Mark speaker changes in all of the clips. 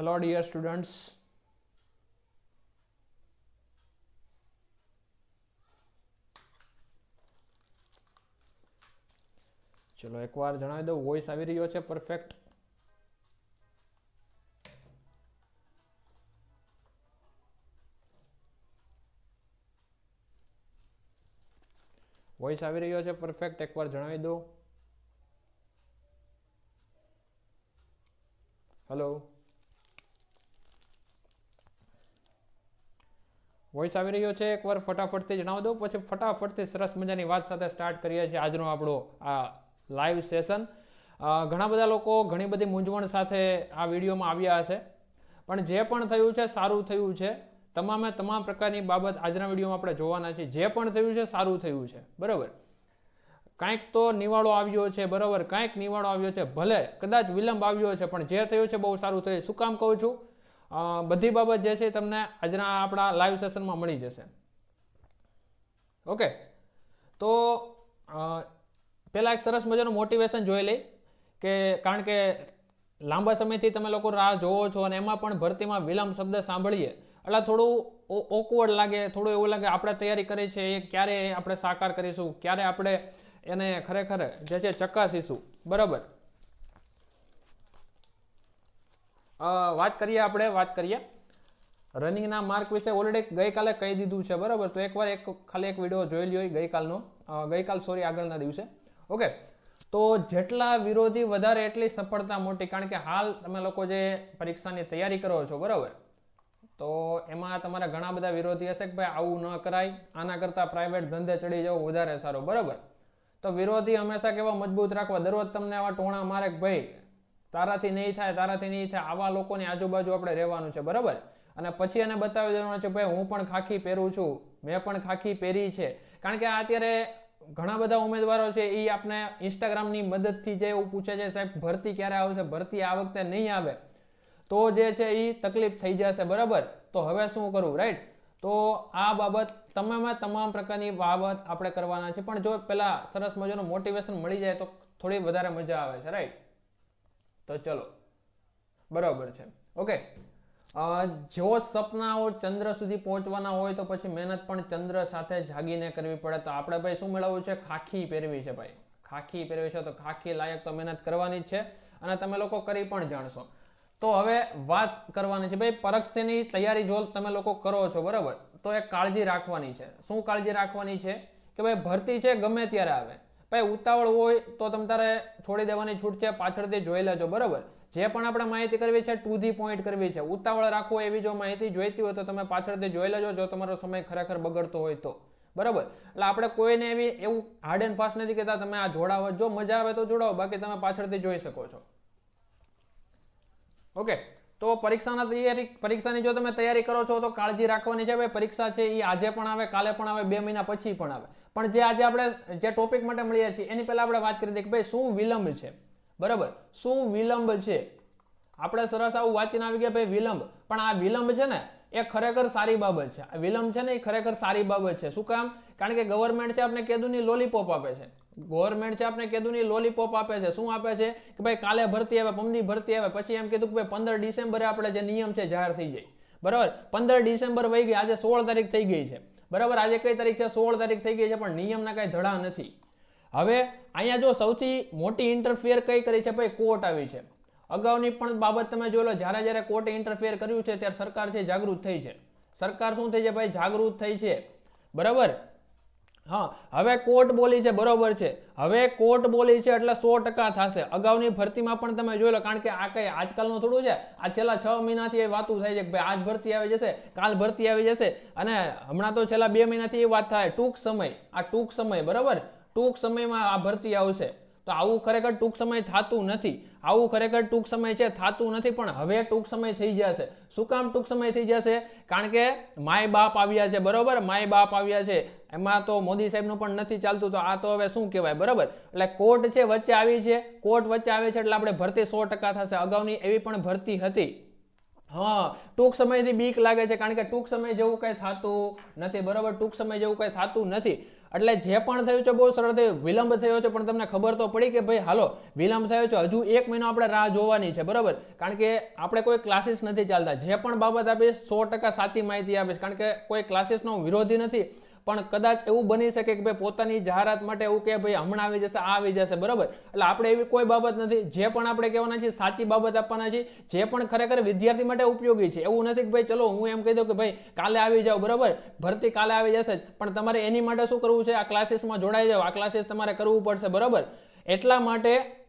Speaker 1: hello, dear students. ચલો, એકવાર જણાવી દઉં. વોઇસ આવી રહ્યો છે પરફેક્ટ વોઇસ આવી રહ્યો છે પરફેક્ટ એકવાર જણાવી દો હેલો વોઇસ આવી રહ્યો છે. એકવાર ફટાફટથી જણાવી દો પછી ફટાફટથી સરસ મજાની વાત સાથે સ્ટાર્ટ કરીએ છીએ આજનો આપણો આ લાઈવ સેશન ઘણા બધા લોકો ઘણી બધી મૂંઝવણ સાથે આ વિડીયોમાં આવ્યા હશે. પણ જે પણ થયું છે સારું થયું છે. તમામે તમામ પ્રકારની બાબત આજના વિડીયોમાં આપણે જોવાના છીએ. જે પણ થયું છે સારું થયું છે. બરાબર? કાંઈક તો નિવાળો આવ્યો છે. બરાબર? કાંઈક નિવાળો આવ્યો છે. ભલે કદાચ વિલંબ આવ્યો છે, પણ જે થયું છે બહુ સારું થયું શું કામ કહું છું? બધી બાબત જે છે તમને આજના આપણા લાઈવ સેશનમાં મળી જશે. ઓકે તો પહેલાં એક સરસ મજાનું મોટિવેશન જોઈ લઈ કે કારણ કે લાંબા સમયથી તમે લોકો રાહ જોવો છો અને એમાં પણ ભરતીમાં વિલંબ શબ્દ સાંભળીએ, એટલે થોડું ઓકવર્ડ લાગે, થોડું એવું લાગે આપણે તૈયારી કરી છે, એ ક્યારે આપણે સાકાર કરીશું, ક્યારે આપણે એને ખરેખર જે છે ચકાસીશું. બરાબર? વાત કરીએ આપણે, વાત કરીએ. રનિંગના માર્ક વિશે ઓલરેડી ગઈકાલે કહી દીધું છે, બરાબર? તો એકવાર એક, ખાલી એક વીડિયો જોઈ લ્યો ગઈકાલનો. ગઈકાલ સોરી આગળના દિવસે. ઓકે તો જેટલા વિરોધી વધારે એટલી સફળતા મોટી, કારણ કે હાલ તમે લોકો જે પરીક્ષાની તૈયારી કરો છો, બરાબર? તો એમાં તમારા ઘણા બધા વિરોધી હશે કે ભાઈ આવું ન કરાય, આના કરતાં પ્રાઇવેટ ધંધે ચડી જવું વધારે સારું, બરાબર? તો વિરોધી હંમેશા કેવા મજબૂત રાખવા. દરરોજ તમને આવા ટોણા મારે કે ભાઈ તારાથી નહીં થાય, તારાથી નહીં થાય, આવા લોકોની આજુબાજુ આપણે રહેવાનું છે, બરાબર? અને પછી એને બતાવી દેવાનું છે, ભાઈ, હું પણ ખાખી પહેરું છું, મેં પણ ખાખી પહેરી છે. કારણ કે આ અત્યારે ઘણા બધા ઉમેદવારો છે એ આપણે ઇન્સ્ટાગ્રામની મદદથી જે એવું પૂછે છે, સાહેબ, ભરતી ક્યારે આવશે? ભરતી આ વખતે નહીં આવે. તો જે છે એ તકલીફ થઈ જશે, બરાબર? તો હવે શું કરવું રાઈટ તો આ બાબત તમામે તમામ પ્રકારની બાબત આપણે કરવાના છે, પણ જો પેલા સરસ મજાનું મોટિવેશન મળી જાય, તો થોડી વધારે મજા આવે છે રાઈટ તો ચલો. બરાબર છે. ઓકે. જો સપનાઓ ચંદ્ર સુધી પહોંચવાના હોય તો પછી મહેનત પણ ચંદ્ર સાથે જાગીને કરવી પડે. તો આપણે ભાઈ શું મેળવવું છે? ખાખી પહેરવી છે ભાઈ. ખાખી પહેરવી છે તો ખાખી લાયક તો મહેનત કરવાની જ છે અને તમે લોકો કરી પણ જાણશો. તો હવે વાત કરવાની છે ભાઈ પરીક્ષાની તૈયારી જો તમે લોકો કરો છો, બરાબર? તો એ કાળજી રાખવાની છે. શું કાળજી રાખવાની છે? કે ભાઈ ભરતી છે, ગમે ત્યારે આવે. ભાઈ ઉતાવળ હોય તો તમ તારે છોડી દેવાની છૂટ છે પાછળથી જોઈ લેજો, બરાબર? જે પણ આપણે માહિતી કરવી છે ટુ ધી પોઈન્ટ કરવી છે. ઉતાવળ રાખવો એવી જો માહિતી જોઈતી હોય તો તમે પાછળથી જોઈ લેજો, જો તમારો સમય ખરેખર બગડતો હોય તો. બરાબર? એટલે આપણે કોઈને એવી એવું હાર્ડ એન્ડ ફાસ્ટ નથી કહેતા, તમે આ જોડાવો. જો મજા આવે તો જોડાવો, બાકી તમે પાછળથી જોઈ શકો છો. ઓકે? તો પરીક્ષાના તૈયારી, પરીક્ષાની જો તમે તૈયારી કરો છો, તો કાળજી રાખવાની છે. ભાઈ, પરીક્ષા છે એ આજે પણ આવે, કાલે પણ આવે, બે મહિના પછી પણ આવે. પણ જે આજે આપણે જે ટોપિક માટે મળીએ છીએ, એની પહેલાં આપણે વાત કરી દઈએ કે ભાઈ શું વિલંબ છે? બરાબર? શું વિલંબ છે? આપણે સરસ આવું વાંચીને આવી ગયા, ભાઈ, વિલંબ. પણ આ વિલંબ છે ને, એ ખરેખર સારી બાબત છે. વિલંબ છે ને, એ ખરેખર સારી બાબત છે. શું કામ? કારણ કે ગવર્મેન્ટ છે આપણે કેદુની લોલીપોપ આપે છે. ગવર્મેન્ટ છે આપણે કેદુની લોલીપોપ આપે છે. શું આપે છે? કે ભાઈ, કાલે ભરતી આવે, પમની ભરતી આવે. પછી એમ કીધું કે ભાઈ, પંદર ડિસેમ્બરે આપણે જે નિયમ છે, જાહેર થઈ જાય. બરાબર? પંદર ડિસેમ્બર વહી ગઈ, આજે સોળ તારીખ થઈ ગઈ છે. બરાબર? આજે કઈ તારીખ છે? સોળ તારીખ થઈ ગઈ છે, પણ નિયમના કઈ ધડા નથી. હવે અહીંયા જો સૌથી મોટી ઇન્ટરફેર કઈ કરી છે ભાઈ? કોર્ટ આવી છે. અગાઉની પણ બાબત તમે જોઈ લો, જ્યારે જ્યારે કોર્ટે ઇન્ટરફેર કર્યું છે, ત્યારે સરકાર છે જાગૃત થઈ છે. સરકાર શું થઈ છે ભાઈ? જાગૃત થઈ છે. બરાબર? હા, હવે કોર્ટ બોલી છે, બરોબર છે. હવે કોર્ટ બોલી છે એટલે સો ટકા થશે. અગાઉની ભરતીમાં પણ તમે જોઈ લો, કારણ કે આ કઈ આજકાલનું થોડું છે. આ છેલ્લા છ મહિનાથી એ વાતું થાય છે કે ભાઈ આજ ભરતી આવી જશે, કાલ ભરતી આવી જશે. અને હમણાં તો છેલ્લા બે મહિનાથી એ વાત થાય, ટૂંક સમય, આ ટૂંક સમય, બરાબર? ટૂંક સમયમાં આ ભરતી આવશે. તો આવું ખરેખર ટૂંક સમય થતું નથી. આવું ખરેખર ટૂંક સમય છે, થતું નથી, પણ હવે ટૂંક સમય થઈ જશે. શું કામ ટૂંક સમય થઈ જશે? કારણ કે માય બાપ આવ્યા છે, બરોબર? માય બાપ આવ્યા છે. એમાં તો મોદી સાહેબનું પણ નથી ચાલતું, તો આ તો હવે શું કહેવાય, બરાબર? એટલે કોર્ટ છે, વચ્ચે આવી છે. કોર્ટ વચ્ચે આવે છે એટલે આપણે ભરતી સો ટકા થશે. અગાઉની એવી પણ ભરતી હતી. હા, ટૂંક સમયથી બીક લાગે છે, કારણ કે ટૂંક સમય જેવું કંઈ થતું નથી, બરાબર? ટૂંક સમય જેવું કંઈ થતું નથી. એટલે જે પણ થયું છે બહુ સરળ થયું, વિલંબ થયો છે, પણ તમને ખબર તો પડી કે ભાઈ, હાલો, વિલંબ થયો છે, હજુ એક મહિનો આપણે રાહ જોવાની છે, બરાબર? કારણ કે આપણે કોઈ ક્લાસીસ નથી ચાલતા. જે પણ બાબત આપીશ, સો ટકા સાચી માહિતી આપીશ. કારણ કે કોઈ ક્લાસીસનો વિરોધી નથી. પણ કદાચ એવું બની શકે કે ભાઈ પોતાની જાહેરાત માટે એવું કે ભાઈ હમણાં આવી જશે, આ આવી જશે, બરાબર? એટલે આપણે એવી કોઈ બાબત નથી. જે પણ આપણે કહેવાના છીએ, સાચી બાબત આપવાના છીએ. જે પણ ખરેખર વિદ્યાર્થી માટે ઉપયોગી છે. એવું નથી કે ભાઈ, ચલો, હું એમ કહી દઉં કે ભાઈ, કાલે આવી જાઓ, બરાબર? ભરતી કાલે આવી જશે જ. પણ તમારે એની માટે શું કરવું છે? આ ક્લાસીસમાં જોડાઈ જાઓ. આ ક્લાસીસ તમારે કરવું પડશે, બરાબર? એટલા માટે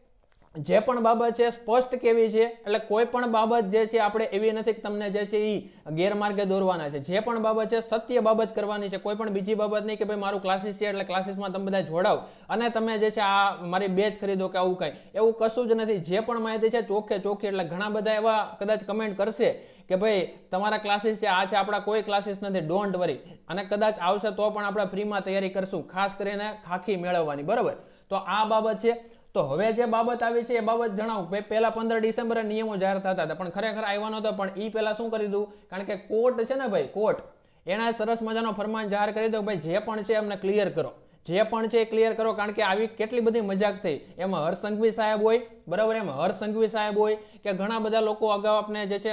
Speaker 1: જે પણ બાબત છે સ્પષ્ટ કેવી છે, એટલે કોઈ પણ બાબત જે છે આપણે એવી નથી કે તમને જે છે એ ગેરમાર્ગે દોરવાના છે. જે પણ બાબત છે સત્ય બાબત કરવાની છે, કોઈ પણ બીજી બાબત નહીં કે ભાઈ મારું ક્લાસીસ છે એટલે ક્લાસીસમાં તમે બધા જોડાવ અને તમે જે છે આ મારી બેચ ખરીદો કે આવું કાંઈ. એવું કશું જ નથી. જે પણ માહિતી છે ચોખ્ખે ચોખ્ખી, એટલે ઘણા બધા એવા કદાચ કમેન્ટ કરશે કે ભાઈ તમારા ક્લાસીસ છે, આ છે આપણા કોઈ ક્લાસીસ નથી. ડોન્ટ વરી અને કદાચ આવશે તો પણ આપણે ફ્રીમાં તૈયારી કરશું. ખાસ કરીને ખાખી મેળવવાની. બરાબર? તો આ બાબત છે. તો હવે જે બાબત આવી છે, એ બાબત જણાવું. કે પહેલાં પંદર ડિસેમ્બરે નિયમો જાહેર થતા હતા, પણ ખરેખર આવ્યા નહોતો, પણ એ પહેલાં શું કરી દીધું? કારણ કે કોર્ટ છે ને ભાઈ, કોર્ટ. એના સરસ મજાનો ફરમાન જાહેર કરી દો ભાઈ, જે પણ છે એમને ક્લિયર કરો. જે પણ છે એ ક્લિયર કરો, કારણ કે આવી કેટલી બધી મજાક થઈ. એમાં હરસંઘવી સાહેબ હોય, બરાબર? એમાં હરસંઘવી સાહેબ હોય કે ઘણા બધા લોકો અગાઉ આપણે જે છે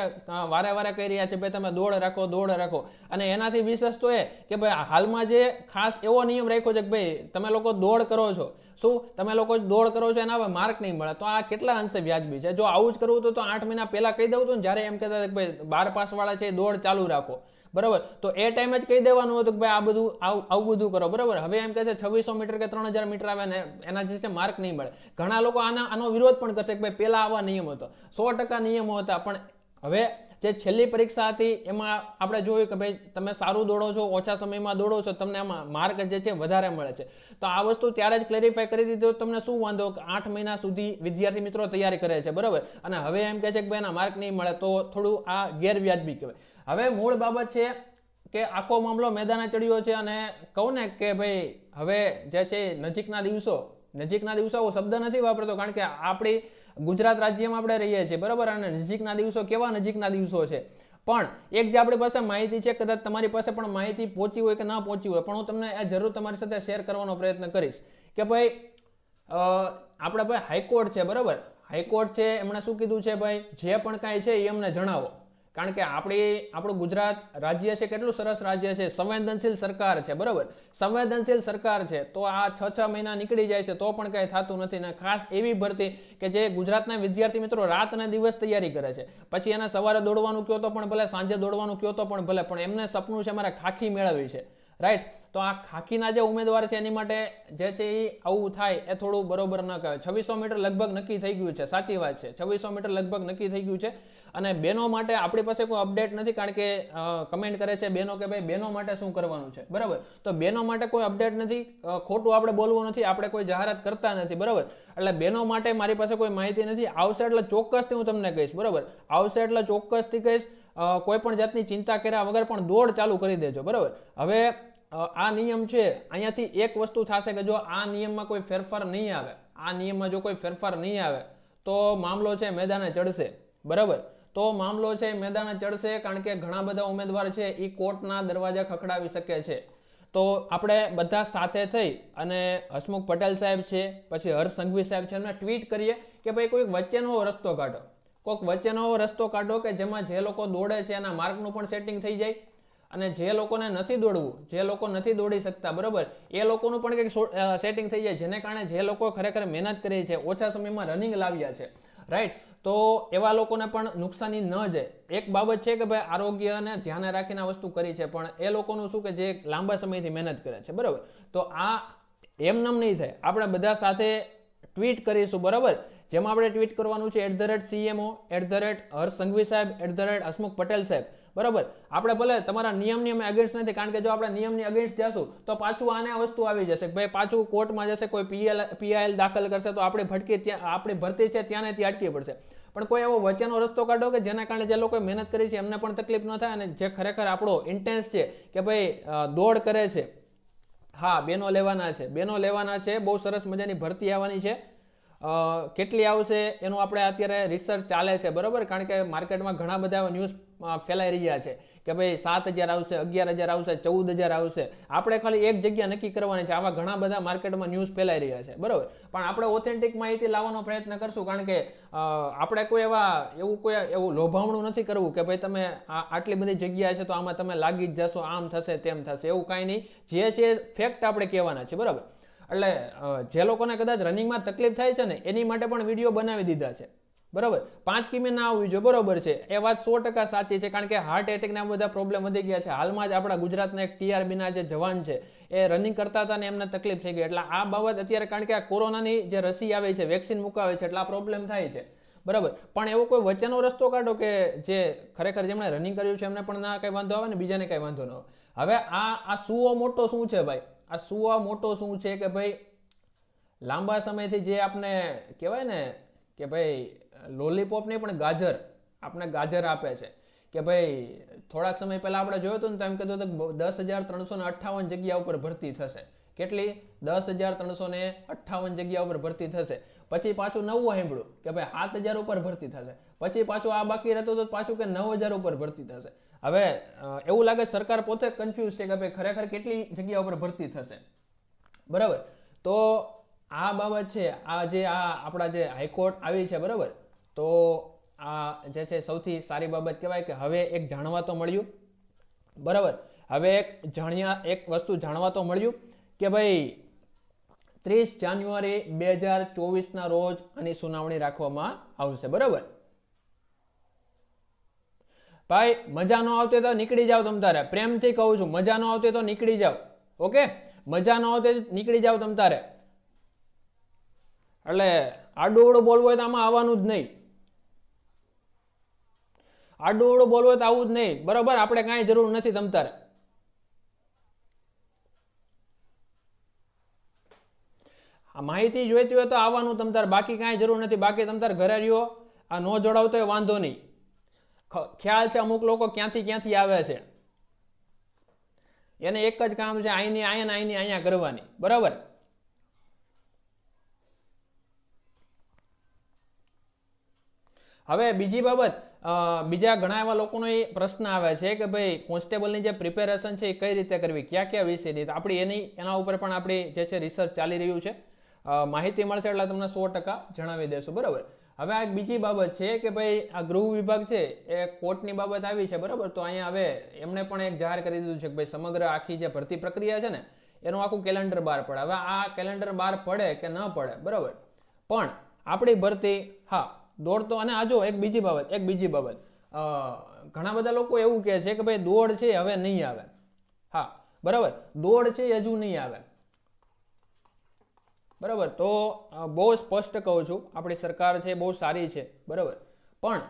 Speaker 1: વારે વારે કહી રહ્યા છે, ભાઈ, તમે દોડ રાખો દોડ રાખો. અને એનાથી વિશેષ તો એ કે, ભાઈ હાલમાં જે ખાસ એવો નિયમ રાખ્યો છે કે, ભાઈ, તમે લોકો દોડ કરો છો. શું? તમે લોકો દોડ કરો છો એના હવે માર્ક નહીં મળે. તો આ કેટલા અંશે વ્યાજબી છે? જો આવું જ કરવું તો આઠ મહિના પહેલાં કહી દઉં ને, જ્યારે એમ કહેતા કે, ભાઈ, બાર પાસ વાળા છે દોડ ચાલુ રાખો. બરાબર? તો એ ટાઈમે જ કહી દેવાનું હતું કે ભાઈ આ બધું, આવું બધું કરો, બરાબર? હવે એમ કહે છે છવ્વીસો મીટર કે ત્રણ હજાર મીટર આવે ને એના જે છે માર્ક નહીં મળે. ઘણા લોકો આના, આનો વિરોધ પણ કરશે કે ભાઈ પહેલાં આવા નિયમ હતો. સો ટકા નિયમો હતા, પણ હવે જે છેલ્લી પરીક્ષા હતી એમાં આપણે જોયું કે ભાઈ તમે સારું દોડો છો, ઓછા સમયમાં દોડો છો, તમને આમાં માર્ક જે છે વધારે મળે છે. તો આ વસ્તુ ત્યારે જ ક્લેરિફાય કરી દીધું તમને શું વાંધો? કે આઠ મહિના સુધી વિદ્યાર્થી મિત્રો તૈયારી કરે છે, બરાબર? અને હવે એમ કહે છે કે ભાઈ એના માર્ક નહીં મળે, તો થોડું આ ગેરવ્યાજબી કહેવાય. હવે મૂળ બાબત છે કે આખો મામલો મેદાને ચડ્યો છે અને કહું ને કે ભાઈ, હવે જે છે નજીકના દિવસો નજીકના દિવસો શબ્દ નથી વાપરતો, કારણ કે આપણી ગુજરાત રાજ્યમાં આપણે રહીએ છીએ, બરાબર? અને નજીકના દિવસો કેવા નજીકના દિવસો છે? પણ એક જે આપણી પાસે માહિતી છે, કદાચ તમારી પાસે પણ માહિતી પહોંચી હોય કે ના પહોંચી હોય, પણ હું તમને આ જરૂર તમારી સાથે શેર કરવાનો પ્રયત્ન કરીશ કે ભાઈ આપણે ભાઈ હાઈકોર્ટ છે, બરાબર? હાઈકોર્ટ છે, એમણે શું કીધું છે ભાઈ? જે પણ કાંઈ છે એ અમને જણાવો. કારણ કે આપણે, આપણું ગુજરાત રાજ્ય છે કેટલું સરસ રાજ્ય છે? સંવેદનશીલ સરકાર છે, બરાબર? સંવેદનશીલ સરકાર છે, તો આ છ છ મહિના નીકળી જાય છે, તો પણ કાંઈ થતું નથી. ને ખાસ એવી ભરતી કે જે ગુજરાતના વિદ્યાર્થી મિત્રો રાત અને દિવસ તૈયારી કરે છે. પછી એને સવારે દોડવાનું કહો તો પણ ભલે, સાંજે દોડવાનું કહો તો પણ ભલે, પણ એમને સપનું છે મારે ખાખી મેળવવી છે. રાઈટ? તો આ ખાખીના જે ઉમેદવાર છે, એની માટે જે છે એ આવું થાય એ થોડું બરોબર ન કહેવાય. છવ્વીસો મીટર લગભગ નક્કી થઈ ગયું છે, સાચી વાત છે. છવ્વીસો મીટર લગભગ નક્કી થઈ ગયું છે. અને બેનો માટે આપણી પાસે કોઈ અપડેટ નથી, કારણ કે કમેન્ટ કરે છે બેનો કે ભાઈ બેનો માટે શું કરવાનું છે? બરાબર? તો બેનો માટે કોઈ અપડેટ નથી ખોટું આપણે બોલવું નથી, આપણે કોઈ જાહેરાત કરતા નથી, બરાબર? એટલે બેનો માટે મારી પાસે કોઈ માહિતી નથી. આવશે એટલે ચોક્કસથી હું તમને કહીશ, બરાબર? આવશે એટલે ચોક્કસથી કહીશ કોઈ પણ જાતની ચિંતા કર્યા વગર પણ દોડ ચાલુ કરી દેજો, બરાબર? હવે આ નિયમ છે, અહીંયાથી એક વસ્તુ થશે કે જો આ નિયમમાં કોઈ ફેરફાર નહીં આવે, આ નિયમમાં જો કોઈ ફેરફાર નહીં આવે, તો મામલો છે, મેદાને ચડશે, બરાબર? તો મામલો છે મેદાને ચડશે કારણ કે ઘણા બધા ઉમેદવાર છે એ કોર્ટના દરવાજા ખખડાવી શકે છે. તો આપણે બધા સાથે થઈ અને હસમુખ પટેલ સાહેબ છે, પછી હર્ષ સંઘવી સાહેબ છે, એમને ટ્વીટ કરીએ કે ભાઈ કોઈક વચ્ચેનો રસ્તો કાઢો. કોઈક વચ્ચેનો રસ્તો કાઢો કે જેમાં જે લોકો દોડે છે એના માર્કનું પણ સેટિંગ થઈ જાય અને જે લોકોને નથી દોડવું, જે લોકો નથી દોડી શકતા, બરાબર? એ લોકોનું પણ કંઈક સેટિંગ થઈ જાય, જેને કારણે જે લોકો ખરેખર મહેનત કરી છે, ઓછા સમયમાં રનિંગ લાવ્યા છે. રાઈટ તો એવા લોકોને પણ નુકસાની ન જાય. એક બાબત છે કે ભાઈ આરોગ્યને ધ્યાને રાખીને આ વસ્તુ કરી છે, પણ એ લોકોનું શું કે જે લાંબા સમયથી મહેનત કરે છે, બરાબર? તો આ એમનેમ નહીં થાય. આપણે બધા સાથે ટ્વીટ કરીશું, બરાબર? જેમાં આપણે ટ્વીટ કરવાનું છે, at the rate CMO, at the rate Harsh Sanghavi સાહેબ, at the rate Hasmukh Patel સાહેબ. બરાબર? આપણે ભલે તમારા નિયમની અમે અગેન્સ્ટ નથી, કારણ કે જો આપણે નિયમની અગેન્સ્ટ જશું, તો પાછું આને વસ્તુ આવી જશે ભાઈ પાછું કોર્ટમાં જશે, કોઈ પીએલ પીઆઈએલ દાખલ કરશે, તો આપણે ભટકી ત્યાં, આપણી ભરતી છે ત્યાંને ત્યાં અટકી પડશે. પણ કોઈ એવો વચ્ચેનો રસ્તો કાઢો કે જેના કારણે જે લોકોએ મહેનત કરી છે, એમને પણ તકલીફ ન થાય અને જે ખરેખર આપણો ઇન્ટેન્સ છે કે ભાઈ દોડ કરે છે. હા, બેનો લેવાના છે, બેનો લેવાના છે, બહુ સરસ મજાની ભરતી આવવાની છે. કેટલી આવશે એનું આપણે અત્યારે રિસર્ચ ચાલે છે, બરાબર? કારણ કે માર્કેટમાં ઘણા બધા ન્યૂઝ ફેલાઈ રહ્યા છે કે ભાઈ સાત હજાર આવશે, અગિયાર હજાર આવશે, ચૌદ હજાર આવશે. આપણે ખાલી એક જગ્યા નક્કી કરવાની છે, આવા ઘણા બધા માર્કેટમાં ન્યૂઝ ફેલાઈ રહ્યા છે, બરાબર? પણ આપણે ઓથેન્ટિક માહિતી લાવવાનો પ્રયત્ન કરશું, કારણ કે આપણે કોઈ એવા, એવું કોઈ એવું લોભામણું નથી કરવું કે ભાઈ તમે આટલી બધી જગ્યા છે તો આમાં તમે લાગી જ જશો, આમ થશે તેમ થશે, એવું કાંઈ નહીં. જે છે ફેક્ટ આપણે કહેવાના છે, બરાબર? એટલે જે લોકોને કદાચ રનિંગમાં તકલીફ થાય છે ને, એની માટે પણ વીડિયો બનાવી દીધા છે. બરાબર? પાંચ કિમી ના આવવી જોઈએ, બરોબર છે. એ વાત સો ટકા સાચી છે, કારણ કે હાર્ટ એટેકના બધા પ્રોબ્લેમ વધી ગયા છે. હાલમાં જ આપણા ગુજરાતના એક ટીઆરબીના જે જવાન છે, એ રનિંગ કરતા હતા ને એમને તકલીફ થઈ ગઈ. એટલે આ બાબત અત્યારે કારણ કે આ કોરોનાની જે રસી આવે છે વેક્સિન મુકાવે છે, એટલે આ પ્રોબ્લેમ થાય છે. બરાબર? પણ એવો કોઈ વચ્ચેનો રસ્તો કાઢો કે જે ખરેખર જેમણે રનિંગ કર્યું છે, એમને પણ ના કંઈ વાંધો આવે ને બીજાને કંઈ વાંધો ન આવે. હવે આ આ સુઓ મોટો શું છે ભાઈ? આ સુવા મોટો શું છે કે ભાઈ લાંબા સમયથી જે આપણે કહેવાય ને કે ભાઈ લોલીપોપ નહીં પણ ગાજર આપણે ગાજર આપે છે. કે ભાઈ થોડાક સમય પહેલાં આપણે જોયું હતું ને તો એમ કીધું હતું દસ હજાર ત્રણસો ને અઠ્ઠાવન જગ્યા ઉપર ભરતી થશે. કેટલી? દસ હજાર ત્રણસો ને અઠ્ઠાવન જગ્યા ઉપર ભરતી થશે. પછી પાછું નવું સાંભળ્યું કે ભાઈ સાત હજાર ઉપર ભરતી થશે. પછી પાછું આ બાકી રહેતું તો પાછું કે નવ હજાર ઉપર ભરતી થશે. હવે એવું લાગે સરકાર પોતે કન્ફ્યુઝ છે કે ભાઈ ખરેખર કેટલી જગ્યા ઉપર ભરતી થશે. બરાબર? તો આ બાબત છે, આ જે આ આપણા જે હાઈકોર્ટ આવી છે, બરાબર? તો આ જે છે સૌથી સારી બાબત કહેવાય કે હવે એક જાણવા તો મળ્યું. બરાબર? હવે એક જાણ્યા, એક વસ્તુ જાણવા તો મળ્યું કે ભાઈ ત્રીસ જાન્યુઆરી બે હજાર ચોવીસના રોજ આની સુનાવણી રાખવામાં આવશે, બરાબર? ભાઈ, મજા ન આવતી તો નીકળી જાઓ તમ તારે. પ્રેમથી કહું છું, મજા ન આવતી તો નીકળી જાઓ. ઓકે? મજા ન આવતી નીકળી જાઓ તમ તારે. એટલે આડું બોલવું હોય તો આમાં આવવાનું જ નહીં. આડું બોલવું હોય તો આવું જ નહીં. બરોબર? આપણે કાંઈ જરૂર નથી તમ તારે. માહિતી જોઈતી હોય તો આવવાનું તમ તારે. બાકી કાંઈ જરૂર નથી. બાકી તમતાર ઘરે રહ્યો, આ ન જોડાવતો હોય વાંધો નહીં. ખ્યાલ છે અમુક લોકો ક્યાંથી ક્યાંથી આવે છે. એને એક જ કામ છે અહીંની અહીંયા અહીંની અહીંયા કરવાની. બરાબર? હવે બીજી બાબત બીજા ઘણા એવા લોકોનો એ પ્રશ્ન આવે છે કે ભાઈ કોન્સ્ટેબલની જે પ્રિપેરેશન છે એ કઈ રીતે કરવી? કયા કયા વિષયની આપણી એની, એના ઉપર પણ આપણી જે છે રિસર્ચ ચાલી રહ્યું છે. માહિતી મળશે એટલે તમને સો ટકા જણાવી દેશું. બરાબર? હવે આ એક બીજી બાબત છે કે ભાઈ આ ગૃહ વિભાગ છે એ કોર્ટની બાબત આવી છે, બરાબર? તો અહીંયા હવે એમણે પણ એક જાહેર કરી દીધું છે કે ભાઈ સમગ્ર આખી જે ભરતી પ્રક્રિયા છે ને, એનું આખું કેલેન્ડર બહાર પડે. હવે આ કેલેન્ડર બહાર પડે કે ન પડે, બરાબર? પણ આપણી ભરતી, હા, દોડ તો, અને આ જો એક બીજી બાબત, એક બીજી બાબત. ઘણા બધા લોકો એવું કહે છે કે ભાઈ દોડ છે, હવે નહીં આવે. હા, બરાબર? દોડ છે, હજુ નહીં આવે. બરાબર? તો બહુ સ્પષ્ટ કહું છું. આપણી સરકાર છે બહુ સારી છે. બરાબર? પણ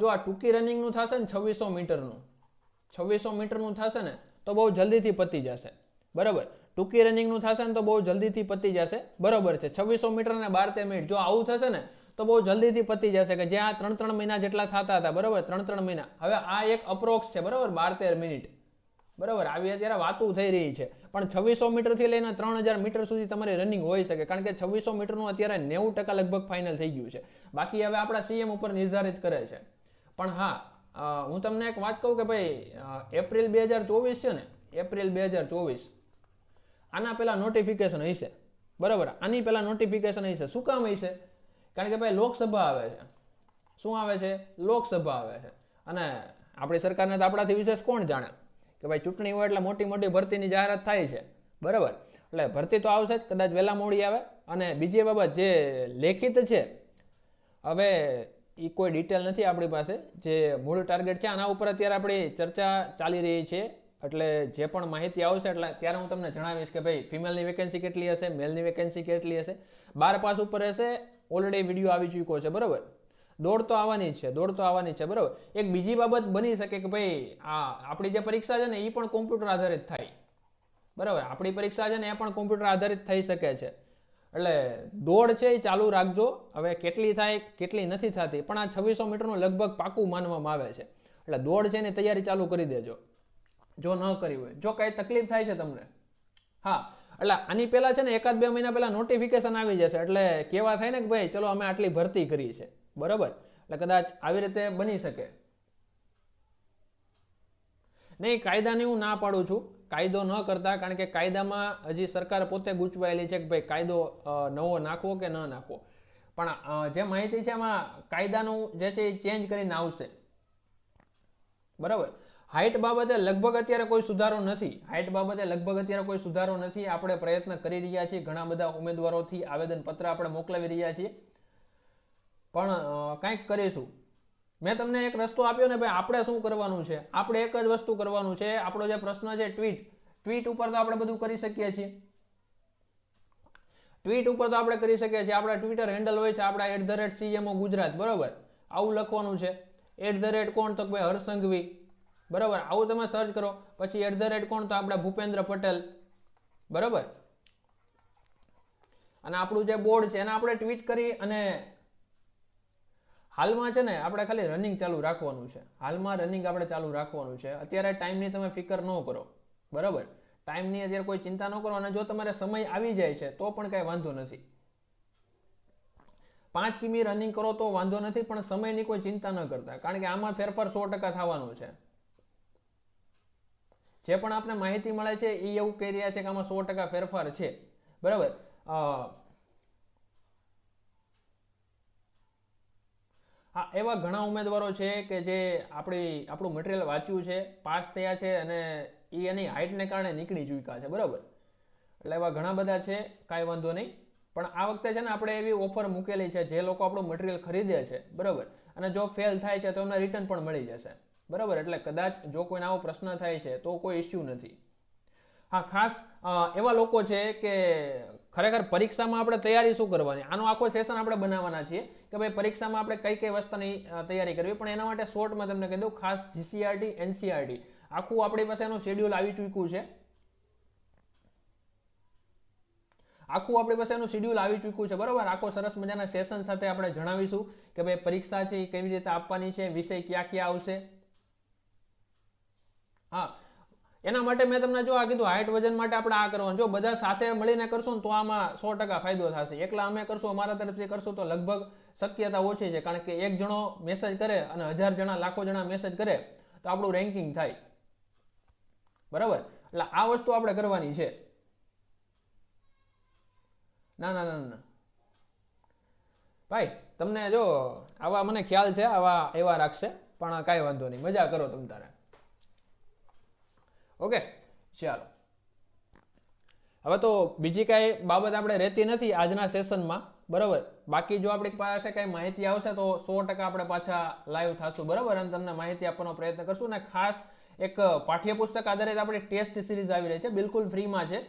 Speaker 1: જો આ ટૂંકી રનિંગનું થશે ને છવ્વીસો મીટરનું છવ્વીસો મીટરનું થશે ને, તો બહુ જલ્દીથી પતી જશે. બરાબર? ટૂંકી રનિંગનું થશે ને તો બહુ જલ્દીથી પતી જશે. બરાબર છે. છવ્વીસો મીટર અને બાર તેર મિનિટ જો આવું થશે ને, તો બહુ જલ્દીથી પતી જશે કે જ્યાં ત્રણ ત્રણ મહિના જેટલા થતા હતા. બરાબર? ત્રણ ત્રણ મહિના. હવે આ એક અપ્રોક્સ છે. બરાબર? બાર તેર મિનિટ. બરાબર, આવી અત્યારે વાતું થઈ રહી છે. પણ છવ્વીસો મીટરથી લઈને ત્રણ હજાર મીટર સુધી તમારી રનિંગ હોઈ શકે, કારણ કે છવ્વીસો મીટરનું અત્યારે નેવું ટકા લગભગ ફાઇનલ થઈ ગયું છે. બાકી હવે આપણા સીએમ ઉપર નિર્ધારિત કરે છે. પણ હા હું તમને એક વાત કહું કે ભાઈ એપ્રિલ બે હજાર ચોવીસ છે ને, એપ્રિલ બે હજાર ચોવીસ, આના પહેલાં નોટિફિકેશન હશે. બરાબર, આની પહેલાં નોટિફિકેશન હશે. શું કામ હશે? કારણ કે ભાઈ, લોકસભા આવે છે. શું આવે છે? લોકસભા આવે છે. અને આપણી સરકારને તો આપણાથી વિશેષ કોણ જાણે? કે ભાઈ ચૂંટણી હોય એટલે મોટી મોટી ભરતીની જાહેરાત થાય છે. બરાબર? એટલે ભરતી તો આવશે જ, કદાચ વહેલા મોડી આવે. અને બીજી બાબત જે લેખિત છે, હવે એ કોઈ ડિટેલ નથી આપણી પાસે. જે મૂળ ટાર્ગેટ છે, આના ઉપર અત્યારે આપણી ચર્ચા ચાલી રહી છે. એટલે જે પણ માહિતી આવશે, એટલે ત્યારે હું તમને જણાવીશ કે ભાઈ ફિમેલની વેકેન્સી કેટલી હશે મેલની વેકેન્સી કેટલી હશે. બાર પાસ ઉપર હશે ઓલરેડી વીડિયો આવી ચૂક્યો છે, બરાબર? દોડ તો આવવાની છે, દોડ તો આવવાની છે, બરાબર? એક બીજી બાબત બની શકે કે ભાઈ, આ આપણી જે પરીક્ષા છે ને એ પણ કોમ્પ્યુટર આધારિત થાય. બરાબર? આપણી પરીક્ષા છે ને, એ પણ કોમ્પ્યુટર આધારિત થઈ શકે છે. એટલે દોડ છે એ ચાલુ રાખજો. હવે કેટલી થાય, કેટલી નથી થતી, પણ આ છવ્વીસો મીટરનું લગભગ પાકું માનવામાં આવે છે. એટલે દોડ છે એની તૈયારી ચાલુ કરી દેજો. જો ન કરી હોય, જો કાંઈ તકલીફ થાય છે તમને. હા, એટલે આની પહેલાં છે ને, એકાદ બે મહિના પહેલાં નોટિફિકેશન આવી જશે. એટલે કેવા થાય ને કે ભાઈ, ચલો, અમે આટલી ભરતી કરી છે. બરાબર? એટલે કદાચ આવી રીતે બની શકે. નહીં, કાયદાને હું ના પાડું છું. કાયદો ન કરતા, કારણ કે કાયદામાં હજી સરકાર પોતે ગૂંચવાયેલી છે કે ભાઈ કાયદો નવો નાખવો કે ન નાખવો. પણ જે માહિતી છે એમાં કાયદાનું જે છે એ ચેન્જ કરીને આવશે. બરાબર? હાઇટ બાબતે લગભગ અત્યારે કોઈ સુધારો નથી. હાઇટ બાબતે લગભગ અત્યારે કોઈ સુધારો નથી. આપણે પ્રયત્ન કરી રહ્યા છીએ. ઘણા બધા ઉમેદવારોથી આવેદનપત્ર આપણે મોકલાવી રહ્યા છીએ. પણ કાંઈક કરીશું. મેં તમને એક રસ્તો આપ્યો ને ભાઈ, આપણે શું કરવાનું છે? આપણે એક જ વસ્તુ કરવાનું છે. આપણો જે પ્રશ્ન છે ટ્વીટ ટ્વીટ ઉપર તો આપણે બધું કરી શકીએ છીએ. ટ્વીટ ઉપર તો આપણે કરી શકીએ છીએ. આપણા ટ્વિટર હેન્ડલ હોય છે, આપણા at the rate CMO Gujarat, બરાબર? આવું લખવાનું છે. એટ ધ રેટ કોણ તો ભાઈ હરસંઘવી? બરાબર? આવું તમે સર્ચ કરો. પછી એટ ધ રેટ કોણ તો આપણા ભૂપેન્દ્ર પટેલ? બરાબર? અને આપણું જે બોર્ડ છે, એને આપણે ટ્વીટ કરી અને હાલમાં છે ને આપણે ખાલી રનિંગ ચાલુ રાખવાનું છે. હાલમાં રનિંગ આપણે ચાલુ રાખવાનું છે. અત્યારે ટાઈમની તમે ફિકર ન કરો. બરાબર? ટાઈમની અત્યારે કોઈ ચિંતા ન કરો અને જો તમારે સમય આવી જાય છે, તો પણ કાંઈ વાંધો નથી. પાંચ કિમી રનિંગ કરો તો વાંધો નથી, પણ સમયની કોઈ ચિંતા ન કરતા. કારણ કે આમાં ફેરફાર સો ટકા થવાનો છે. જે પણ આપણે માહિતી મળે છે, એ એવું કહી રહ્યા છે કે આમાં સો ટકા ફેરફાર છે. બરાબર? હા, એવા ઘણા ઉમેદવારો છે કે જે આપણી, આપણું મટીરિયલ વાંચ્યું છે, પાસ થયા છે અને એ એની હાઇટને કારણે નીકળી ચૂક્યા છે, બરાબર? એટલે એવા ઘણા બધા છે, કાંઈ વાંધો નહીં. પણ આ વખતે છે ને આપણે એવી ઓફર મૂકેલી છે જે લોકો આપણું મટીરિયલ ખરીદે છે, બરાબર? અને જો ફેલ થાય છે તો એમને રિટર્ન પણ મળી જશે, બરાબર? એટલે કદાચ જો કોઈને આવો પ્રશ્ન થાય છે તો કોઈ ઇસ્યુ નથી. હા, ખાસ એવા લોકો છે કે ખરેખર પરીક્ષામાં આપણે તૈયારી શું કરવાની? આનો આખો સેશન આપણે બનાવવાના છીએ કે ભાઈ પરીક્ષામાં આપણે કઈ કઈ વસ્તુની તૈયારી કરવી? પણ એના માટે શોર્ટમાં તમને કહી દઉં, ખાસ જીસીઆરટી એનસીઆરટી આખું આપણી પાસે એનું શેડ્યુલ આવી ચૂક્યું છે. આખું આપણી પાસે એનું શેડ્યુલ આવી ચૂક્યું છે, બરાબર? આખો સરસ મજાના સેશન સાથે આપણે જણાવીશું કે ભાઈ પરીક્ષા છે એ કેવી રીતે આપવાની છે, વિષય ક્યાં ક્યાં આવશે. હા એના માટે મેં તમને જો આ કીધું હાઇટ વજન માટે આપણે આ કરવાનું. જો બધા સાથે મળીને કરશું ને તો આમાં સો ટકા ફાયદો થશે. એકલા અમે કરશું, અમારા તરફથી કરશું તો લગભગ શક્યતા ઓછી છે. કારણ કે એક જણો મેસેજ કરે અને હજાર જણા, લાખો જણા મેસેજ કરે તો આપણું રેન્કિંગ થાય. બરાબર? એટલે આ વસ્તુ આપણે કરવાની છે. ના ના ના ના. ભાઈ, તમને જો આવા મને ખ્યાલ છે, આવા એવા રાખશે. પણ કાંઈ વાંધો નહીં. મજા કરો તમ તારે. ઓકે, ચાલો. હવે તો બીજી કાંઈ બાબત આપણે રહેતી નથી આજના સેશનમાં બરાબર? બાકી જો આપણી પાસે કાંઈ માહિતી આવશે તો સો ટકા આપણે પાછા લાઈવ થશું, બરાબર? અને તમને માહિતી આપવાનો પ્રયત્ન કરશું. અને ખાસ એક પાઠ્યપુસ્તક આધારિત આપણી ટેસ્ટ સિરીઝ આવી રહી છે, બિલકુલ ફ્રીમાં છે.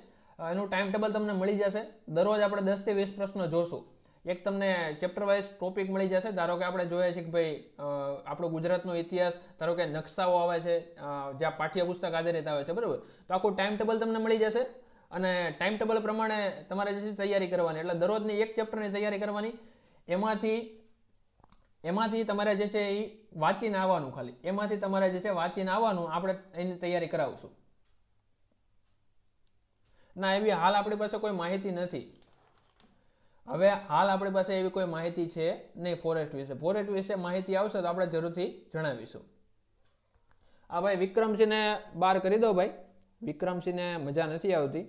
Speaker 1: એનું ટાઈમ ટેબલ તમને મળી જશે. દરરોજ આપણે દસથી વીસ પ્રશ્નો જોશું. એક તમને ચેપ્ટર વાઇઝ ટોપિક મળી જશે. ધારો કે આપણે જોઈએ છીએ કે ભાઈ આપણો ગુજરાતનો ઇતિહાસ, ધારો કે નકશાઓ આવે છે જ્યાં પાઠ્યપુસ્તક આધારિત આવે છે, બરાબર? તો આખું ટાઈમ ટેબલ તમને મળી જશે અને ટાઈમ ટેબલ પ્રમાણે તમારે જે છે તૈયારી કરવાની. એટલે દરરોજની એક ચેપ્ટરની તૈયારી કરવાની. એમાંથી એમાંથી તમારે જે છે એ વાંચીને આવવાનું ખાલી. એમાંથી તમારે જે છે વાંચીને આવવાનું, આપણે એની તૈયારી કરાવશું. ના, એવી હાલ આપણી પાસે કોઈ માહિતી નથી. હવે હાલ આપણી પાસે એવી કોઈ માહિતી છે નહીં ફોરેસ્ટ વિશે. ફોરેસ્ટ વિશે માહિતી આવશે તો આપણે જરૂરથી જણાવીશું. આ ભાઈ વિક્રમસિંહને બહાર કરી દો ભાઈ. વિક્રમસિંહને મજા નથી આવતી.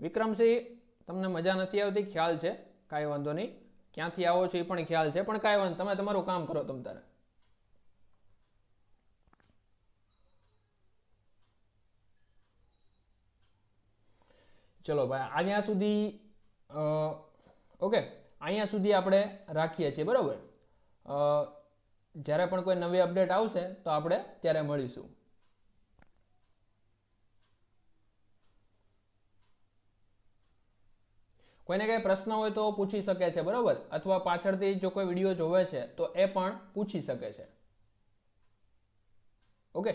Speaker 1: વિક્રમસિંહ, તમને મજા નથી આવતી? ખ્યાલ છે? કાંઈ વાંધો નહીં. ક્યાંથી આવો છો એ પણ ખ્યાલ છે. પણ કાંઈ વાંધો તમે તમારું કામ કરો તમ તારે. ચલો ભાઈ અહીંયા સુધી ઓકે અહીંયા સુધી આપણે રાખીએ છીએ, બરાબર? જ્યારે પણ કોઈ નવી અપડેટ આવશે, તો આપણે ત્યારે મળીશું. કોઈને કંઈ પ્રશ્ન હોય તો પૂછી શકે છે, બરાબર? અથવા પાછળથી જો કોઈ વીડિયો જોવે છે, તો એ પણ પૂછી શકે છે. ઓકે?